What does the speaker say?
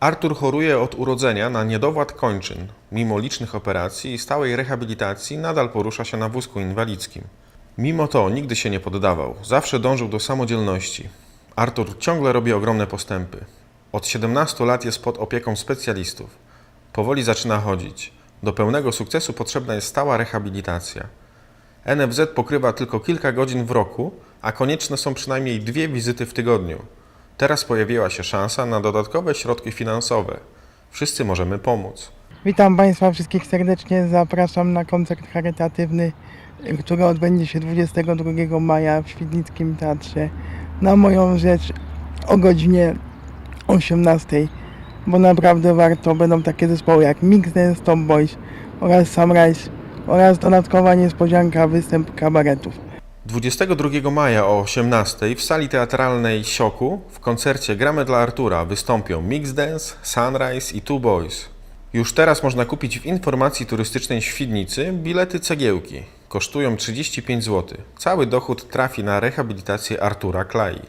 Artur choruje od urodzenia na niedowład kończyn. Mimo licznych operacji i stałej rehabilitacji nadal porusza się na wózku inwalidzkim. Mimo to nigdy się nie poddawał, zawsze dążył do samodzielności. Artur ciągle robi ogromne postępy. Od 17 lat jest pod opieką specjalistów. Powoli zaczyna chodzić. Do pełnego sukcesu potrzebna jest stała rehabilitacja. NFZ pokrywa tylko kilka godzin w roku, a konieczne są przynajmniej dwie wizyty w tygodniu. Teraz pojawiła się szansa na dodatkowe środki finansowe. Wszyscy możemy pomóc. Witam Państwa wszystkich serdecznie. Zapraszam na koncert charytatywny, który odbędzie się 22 maja w Świdnickim Teatrze na moją rzecz o godzinie 18, bo naprawdę warto. Będą takie zespoły jak Mix Dance, Top Boys oraz Sunrise oraz dodatkowa niespodzianka występ kabaretów. 22 maja o 18 w sali teatralnej Sioku w koncercie Gramy dla Artura wystąpią Mix Dance, Sunrise i Two Boys. Już teraz można kupić w informacji turystycznej Świdnicy bilety cegiełki. Kosztują 35 zł. Cały dochód trafi na rehabilitację Artura Klai.